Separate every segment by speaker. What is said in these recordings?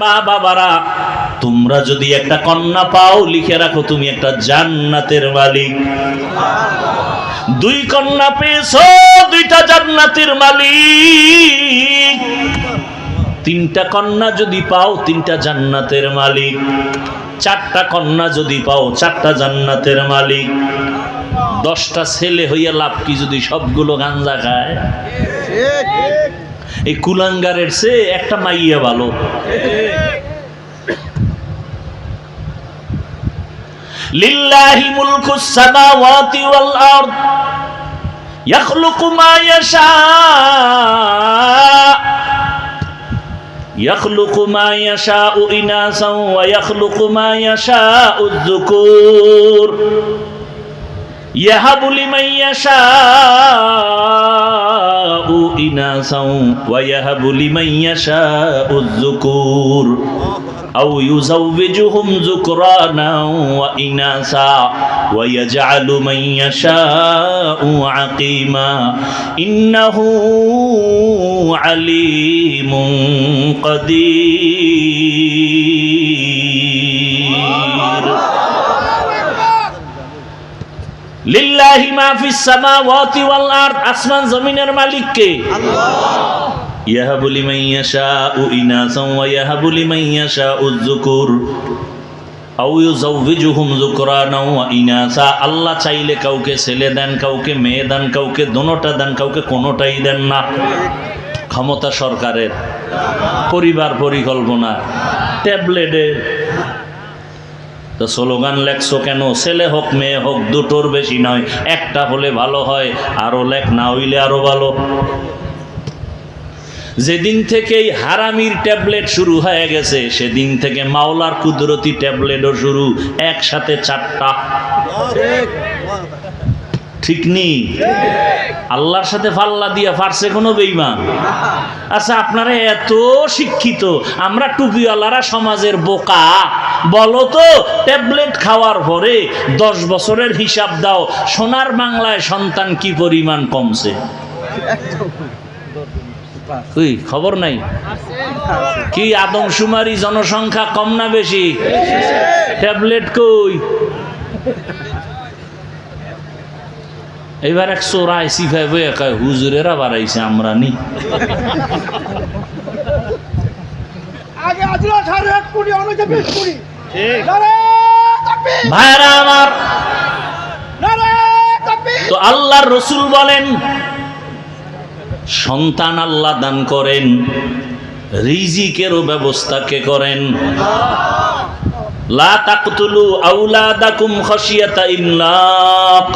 Speaker 1: বা বাবারা, তোমরা যদি একটা কন্যা পাও, লিখে রাখো তুমি একটা জান্নাতের মালিক। দুই কন্যা পেয়েছ, দুইটা জান্নাতের মালিক। তিনটা কন্যা যদি পাও, তিনটা জান্নাতের মালিক। চারটা কন্যা যদি পাও, চারটা জান্নাতের মালিক। দশটা ছেলে হইয়া লাভ কি যদি সবগুলো গাঞ্জা খায়? এই কুলাঙ্গারের সে একটা মাইয়া ভালো লিল্লাহি মুলকু সামাওয়াতি ওয়াল আরদ ইয়াখলুকু মা ইয়াশা يخلق ما يشاء إناثا ويخلق ما يشاء الذكور يهب لمن يشاء إناثا ويهب لمن يشاء الذكور أو يزوجهم ذكرانا وإناثا ويجعل من يشاء عقيما إنه عليم قدير আসমান জমিনের মালিক আল্লাহ চাইলে কাউকে ছেলে দেন, কাউকে মেয়ে দেন, কাউকে দোনোটা দেন, কাউকে কোনোটাই দেন না। ক্ষমতা সরকারের, পরিবার পরিকল্পনা, ট্যাবলেটের তো স্লোগান লেখছো কেন? ছেলে হোক, মেয়ে হোক, দুটোর বেশি নয়, একটা হলে ভালো হয় আরও লেখ না হইলে আরও ভালো। যেদিন থেকে এই হারামির ট্যাবলেট শুরু হয়ে গেছে, সেদিন থেকে মাওলার কুদরতি ট্যাবলেটও শুরু, একসাথে চারটা। ঠিক নেই। আল্লাহর সাথে ফাল্লা দিয়া পারছে কোনো বেইমান। আচ্ছা আপনারা এত শিক্ষিত, আমরা টুপিওয়ালারা সমাজের বোকা। বলো তো, ট্যাবলেট খাওয়ার পরে দশ বছরের হিসাব দাও, সোনার বাংলায় সন্তান কি পরিমাণ কমছে? খবর নাই? কি, আদমশুমারি জনসংখ্যা কম না বেশি? ট্যাবলেট কই? এবার এক চোরাই সিফাই বই একাই হুজুরেরা বাড়াইছে আমরা নি।
Speaker 2: এক
Speaker 1: ভাইরা আমার। তো আল্লাহর রসুল বলেন সন্তান আল্লাহ দান করেন রিজিকেরও ব্যবস্থা কে করেন? লা তাকতুলু আউলাদাকুম খাশিয়াতা ইমলাক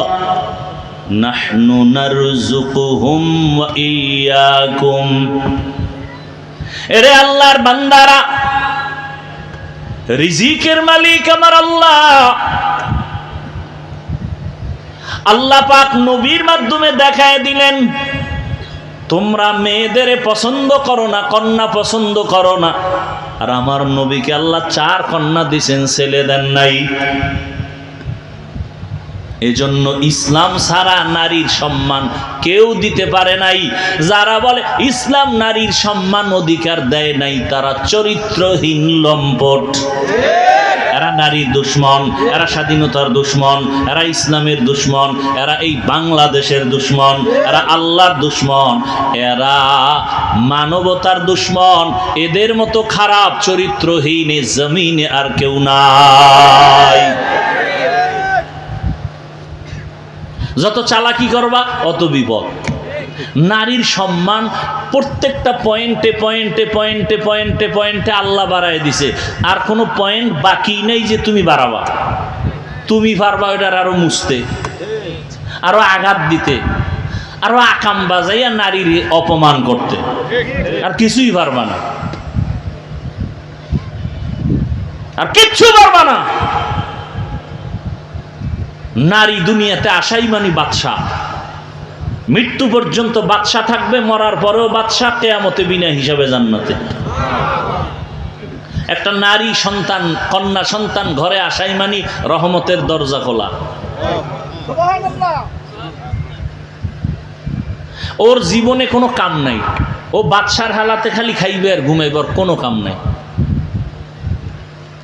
Speaker 1: নারযুকুহুম ওয়া ইয়্যাকুম এরে আল্লাহর বান্দারা, রিজিকের মালিক আমার আল্লাহ। আল্লাহ পাক নবীর মাধ্যমে দেখায় দিলেন, তোমরা মেয়েদের পছন্দ করো না, কন্যা পছন্দ করো না। আর আমার নবীকে আল্লাহ চার কন্যা দিছেন, ছেলে দেন নাই। এজন্য ইসলাম সারা নারীর সম্মান কেউ দিতে পারে নাই। যারা বলে ইসলাম নারীর সম্মান অধিকার দেয় নাই, তারা চরিত্রহীন লম্পট। এরা নারীর দুশ্মন, এরা স্বাধীনতার দুশ্মন, এরা ইসলামের দুশ্মন, এরা এই বাংলাদেশের দুশ্মন, এরা আল্লাহর দুশ্মন, এরা মানবতার দুশ্মন। এদের মতো খারাপ, চরিত্রহীন জমিনে আর কেউ নাই। যত চালাকি করবা, অত বিপদ। নারীর সম্মান প্রত্যেকটা পয়েন্টে পয়েন্টে পয়েন্টে পয়েন্টে পয়েন্টে আল্লাহ বাড়ায় দিছে। আর কোনো পয়েন্ট বাকি নেই যে তুমি বাড়াবা। তুমি পারবা ওটার আরও মুছতে, আরও আঘাত দিতে, আরও আকাম বাজাইয়া নারীর অপমান করতে। আর কিছুই পারবা না। আর কিচ্ছু পারবা না। নারী দুনিয়াতে আসাই মানে বাদশাহ। মৃত্যু পর্যন্ত বাদশাহ থাকবে, মরার পরেও বাদশাহ কেয়ামতে বিনা হিসাবে জান্নাতে। একটা নারী সন্তান, কন্যা সন্তান ঘরে আসাই মানি রহমতের দরজা খোলা। ওর জীবনে কোনো কাম নাই। ও বাদশার হালাতে খালি খাইবে আর ঘুমাইবার কোনো কাম নাই।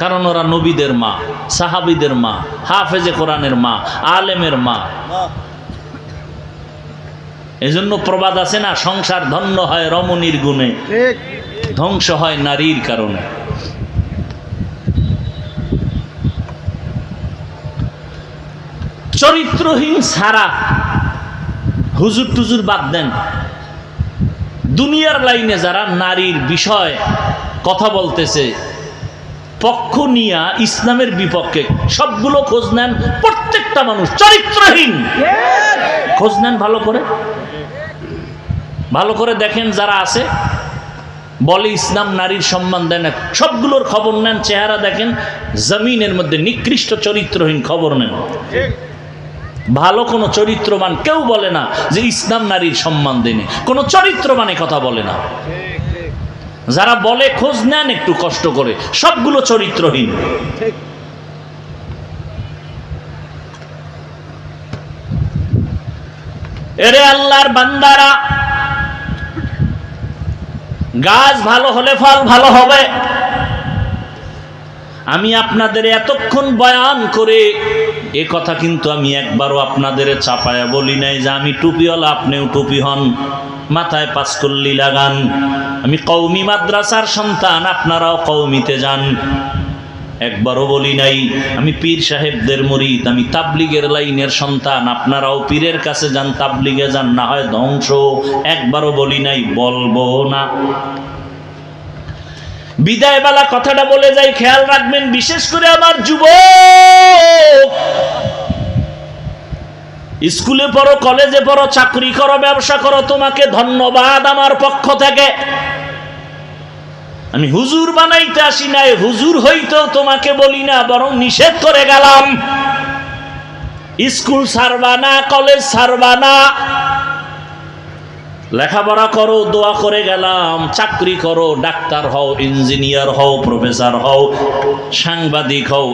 Speaker 1: কারণ ওরা নবীদের মা সাহাবিদের মা হাফেজে কোরআনের মা আলেমের মা। এজন্য প্রবাদ আছে না সংসার ধন্য হয় রমণীর গুণে। ধ্বংস হয় নারীর কারণে। চরিত্রহীন ছাড়া হুজুর টুজুর বাদ দেন। দুনিয়ার লাইনে যারা নারীর বিষয় কথা বলতেছে পক্ষ নিয়া ইসলামের বিপক্ষে সবগুলো খোঁজ নেন প্রত্যেকটা মানুষ, চরিত্রহীন। খোঁজ নেন ভালো করে। ভালো করে দেখেন যারা আছে, বলে ইসলাম নারীর সম্মান দেয় না। সবগুলোর খবর নেন, চেহারা দেখেন, জমিনের মধ্যে নিকৃষ্ট চরিত্রহীন খবর নেন। ভালো কোনো চরিত্রবান কেউ বলে না যে ইসলাম নারীর সম্মান দেয়নি। কোনো চরিত্রবানে কথা বলে না। যারা বলে খোঁজ নেন একটু কষ্ট করে, সবগুলো চরিত্রহীন। এরে আল্লাহর বান্দারা, গাছ ভালো হলে ফল ভালো হবে। আমি আপনাদের এতক্ষণ বয়ান করে এ কথা কিন্তু আমি একবারও আপনাদের চাপায়া বলি নাই যে আমি টুপিওয়ালা, আপনিও টুপি হন। মাথায় পাঁচকল্লি লাগান। আমি কৌমি মাদ্রাসার সন্তান, আপনারাও কৌমিতে যান। একবারও বলি নাই, আমি পীর সাহেবদের মরিদ, আমি তাবলিগের লাইনের সন্তান, আপনারাও পীরের কাছে যান, তাবলিগে যান, না হয় ধ্বংস। একবারও বলি নাই, বলব না। বিদায় বেলা কথাটা বলে যাই, খেয়াল রাখবেন, বিশেষ করে আমার যুবক। স্কুলে পড়ো, কলেজে পড়ো, চাকরি করো, ব্যবসা করো, তোমাকে ধন্যবাদ আমার পক্ষ থেকে। আমি হুজুর বানাইতে আসি নাই, হুজুর হইতেও তোমাকে বলি না, বরং নিষেধ করে গেলাম। স্কুল সারবা না, কলেজ সারবা না। লেখাপড়া করো, দোয়া করে গেলাম, চাকরি করো, ডাক্তার হও, ইঞ্জিনিয়ার হও, প্রফেসর হও, সাংবাদিক হও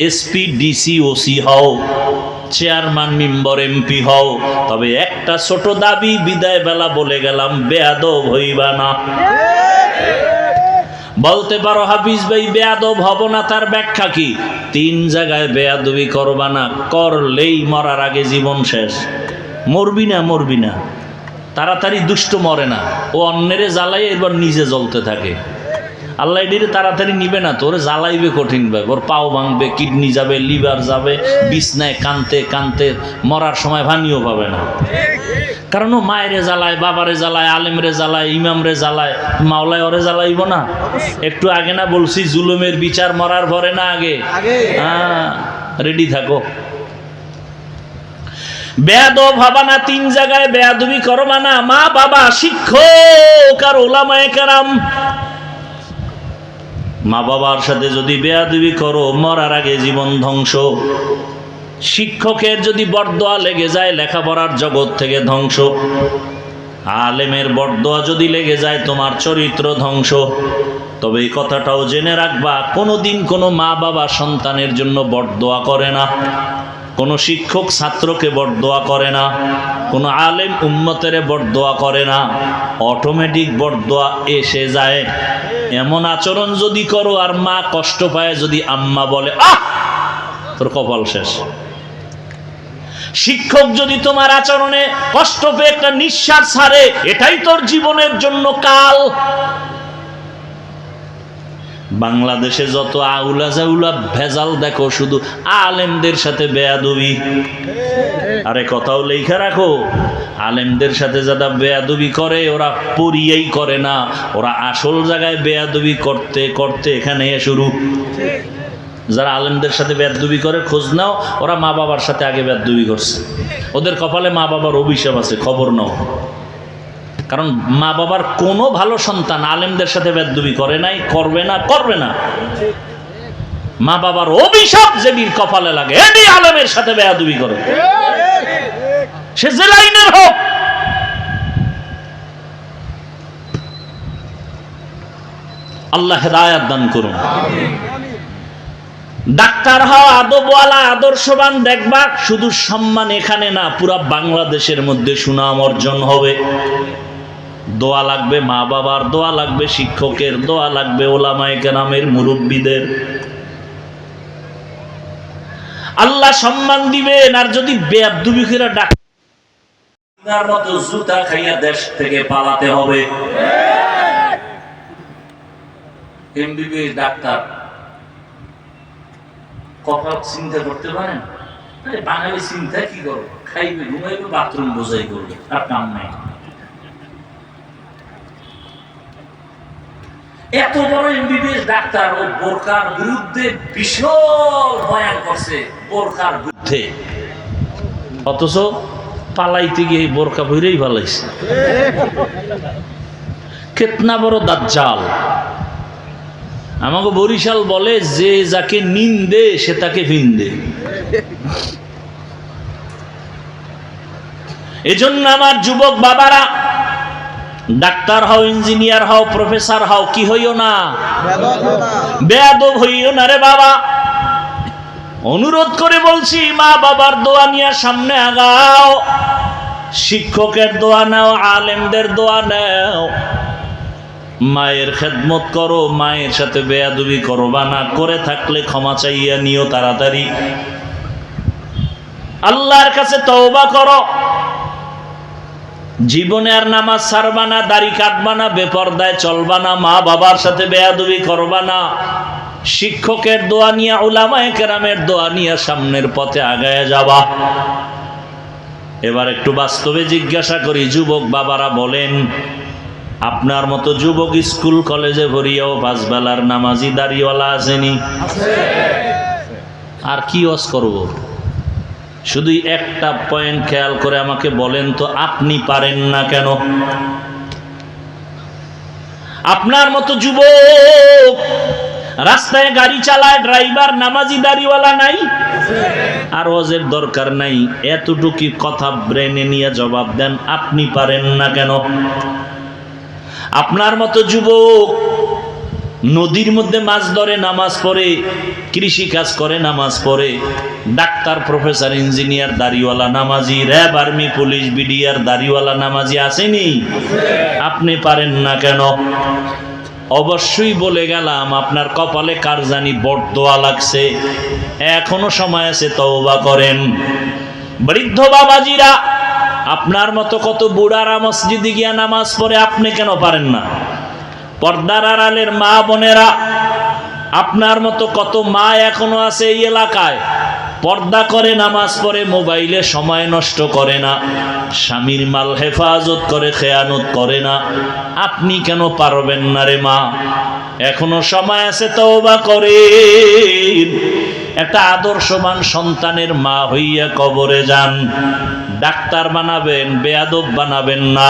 Speaker 1: এসপি, ডিসি, ওসি হও। চেয়ারম্যান, মেম্বার, এমপি হও। তবে একটা ছোট দাবি, বিদায় বেলা বলে গেলাম, বেয়াদব হইবা না। বলতে পারো হাফিজ ভাই, বেয়াদব হব না, তার ব্যাখ্যা কি? তিন জায়গায় বেয়াদবি করবা না, করলেই মরার আগে জীবন শেষ। মরবি না মরবি না। তাড়াতাড়ি দুষ্ট মরে না। ও অন্যেরে জ্বালাই এবার নিজে জ্বলতে থাকে। আল্লাহ এটিরে তাড়াতাড়ি নিবে না তোর জ্বালাইবে কঠিন ভাবে। ওর পাও ভাঙবে কিডনি যাবে লিভার যাবে বিছনায় কানতে কানতে মরার সময় ভানিও পাবে না। কারণ ও মায়েরে জ্বালায় বাবারে জ্বালায় আলেমরে জ্বালায় ইমামরে জ্বালায় মাওলায় ওরে জ্বালাইব না। একটু আগে না বলছি জুলুমের বিচার মরার পরে না আগে।
Speaker 2: আগে।
Speaker 1: হ্যাঁ রেডি থাকো। বেয়াদব হবা না তিন জায়গায় বেয়াদবি করবা না। মা বাবা শিক্ষক আর ওলামায়ে কেরাম মা বাবার সাথে যদি বেয়াদবি করো, মরার আগে জীবন ধ্বংস। শিক্ষকের যদি বরদোয়া লেগে যায়, লেখাপড়ার জগৎ থেকে ধ্বংস। আলেমের বরদোয়া যদি লেগে যায়, তোমার চরিত্র ধ্বংস। তবে এই কথাটাও জেনে রাখবা, কোনোদিন কোনো মা বাবা সন্তানের জন্য বরদোয়া করে না। কোনো শিক্ষক ছাত্রকে বরদোয়া করে না, কোনো আলেম উন্মতের বরদোয়া করে না অটোমেটিক বরদোয়া এসে যায়। এমন আচরণ যদি করো আর মা কষ্ট পায় যদি আম্মা বলে, আহ, তোর কপাল শেষ। শিক্ষক যদি তোমার আচরণে কষ্ট পেয়ে একটা নিঃশ্বাস ছাড়ে এটাই তোর জীবনের জন্য কাল। বাংলাদেশে যত আউলা জাউলা ভেজাল, দেখো শুধু আলেমদের সাথে বেয়াদবি। আরে কথাও লেখা রাখো, আলেমদের সাথে যারা বেয়াদবি করে, ওরা পরিয়াই করে না। ওরা আসল জায়গায় বেয়াদবি করতে করতে এখানে শুরু। যারা আলেমদের সাথে বেদুবি করে, খোঁজ নাও, ওরা মা বাবার সাথে আগে বেদুবি করছে। ওদের কপালে মা বাবার অভিশাপ আছে, খবর নাও। কারণ মা বাবার কোনো ভালো সন্তান আলেমদের সাথে বেদুবি করে নাই, করবে না করবে না। মা বাবার অভিশাপ যেদিন কপালে লাগে এটি আলেমের সাথে বেয়াদুবি করে। সে যে লাইনের হোক। আল্লাহ হেদায়াত দান করুন। ডাক্তার হওয়া আদবওয়ালা, আদর্শবান দেখবা শুধু সম্মান এখানে না, পুরা বাংলাদেশের মধ্যে সুনাম অর্জন হবে। দোয়া লাগবে, মা বাবার দোয়া লাগবে, শিক্ষকের দোয়া লাগবে, ওলামায়ে কেরামের মুরব্বীদের। আল্লাহ সম্মান দিবেন, আর যদি করে ডাক আপনার ডাক্তার। চিন্তা করতে পারেন? বাঙালি কি খাইবে, ঘুমাইবে, বাথরুম বোঝাই করবে, আর কাম নাই। এত বড় এমবিবিএস ডাক্তার ও বোরকার বিরুদ্ধে ভীষণ বয়ান করছে বোরকার বিরুদ্ধে। অথচ পালাইতে গিয়ে বোরকা ভইরেই পালাইছে। কেতনা বড় দাজ্জাল। আমাকে বরিশাল বলে যে যাকে নিন্দে সে তাকে ভিন্দে এজন্য আমার যুবক বাবারা ডাক্তার হও, ইঞ্জিনিয়ার হও, প্রফেসর হও, কি হইও না? বেয়াদব হইও না রে বাবা। অনুরোধ করে বলছি, মা বাবার দোয়া নিয়ে সামনে আগাও। শিক্ষকের দোয়া নাও, আলেমদের দোয়া নাও। মায়ের খেদমত করো, মায়ের সাথে বেয়াদুবি করো বা না, করে থাকলে ক্ষমা চাইয়া নিও তাড়াতাড়ি। আল্লাহর কাছে তওবা করো। জীবনে আর নামাজ ছাড়বা না দাড়ি কাটবা না বেপরদায় চলবা না মা বাবার সাথে বেয়াদবি করবা না। শিক্ষকের দোয়া নিয়ে ওলামায়ে কেরামের দোয়া নিয়ে সামনের পথে আগায় যাবা। এবার একটু বাস্তবে জিজ্ঞাসা করি যুবক বাবারা বলেন আপনার মতো যুবক স্কুল কলেজে ভরিয়াও পাঁচ বেলার নামাজি দাড়িওয়ালা আসেনি। আর কি অস করব? শুধু একটা পয়েন্ট খেয়াল করে আমাকে বলেন তো, আপনি পারেন না কেন? আপনার মতো যুবক রাস্তায় গাড়ি চালায়, ড্রাইভার, নামাজি, দাড়িওয়ালা নাই? আর ওজের দরকার নাই। এতটুকু কথা ব্রেনে নিয়ে জবাব দেন, আপনি পারেন না কেন? আপনার মতো যুবক নদীর মধ্যে মাছ ধরে, নামাজ পড়ে, কৃষি কাজ করে, নামাজ পড়ে। ডাক্তার, প্রফেসর, ইঞ্জিনিয়ার, দাড়িওয়ালা, নামাজি, র্যাব, আর্মি, পুলিশ, বিডিআর, দাড়িওয়ালা, নামাজি আসেনি? আপনি পারেন না কেন? অবশ্যই বলে গেলাম, আপনার কপালে কার জানি বটদোয়া লাগছে। এখনও সময় আছে, তওবা করেন। বৃদ্ধ বাবাজিরা, আপনার মতো কত বুড়ারা মসজিদে গিয়া নামাজ পড়ে, আপনি কেন পারেন না? পর্দার আড়ালের মা বোনেরা, আপনার মতো কত মা এখনও আছে এই এলাকায়? পর্দা করে, নামাজ পড়ে, মোবাইলে সময় নষ্ট করে না, স্বামীর মাল হেফাজত করে, খেয়ানত করে না। আপনি কেন পারবেন না রে মা? এখনও সময় আছে, তওবা করে। একটা আদর্শবান সন্তানের মা হইয়া কবরে যান। ডাক্তার বানাবেন, বেয়াদব বানাবেন না।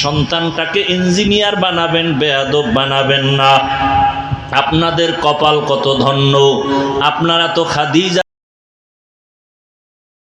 Speaker 1: সন্তানটাকে ইঞ্জিনিয়ার বানাবেন, বেয়াদব বানাবেন না। আপনাদের কপাল কত ধন্য। আপনারা তো খাদিজা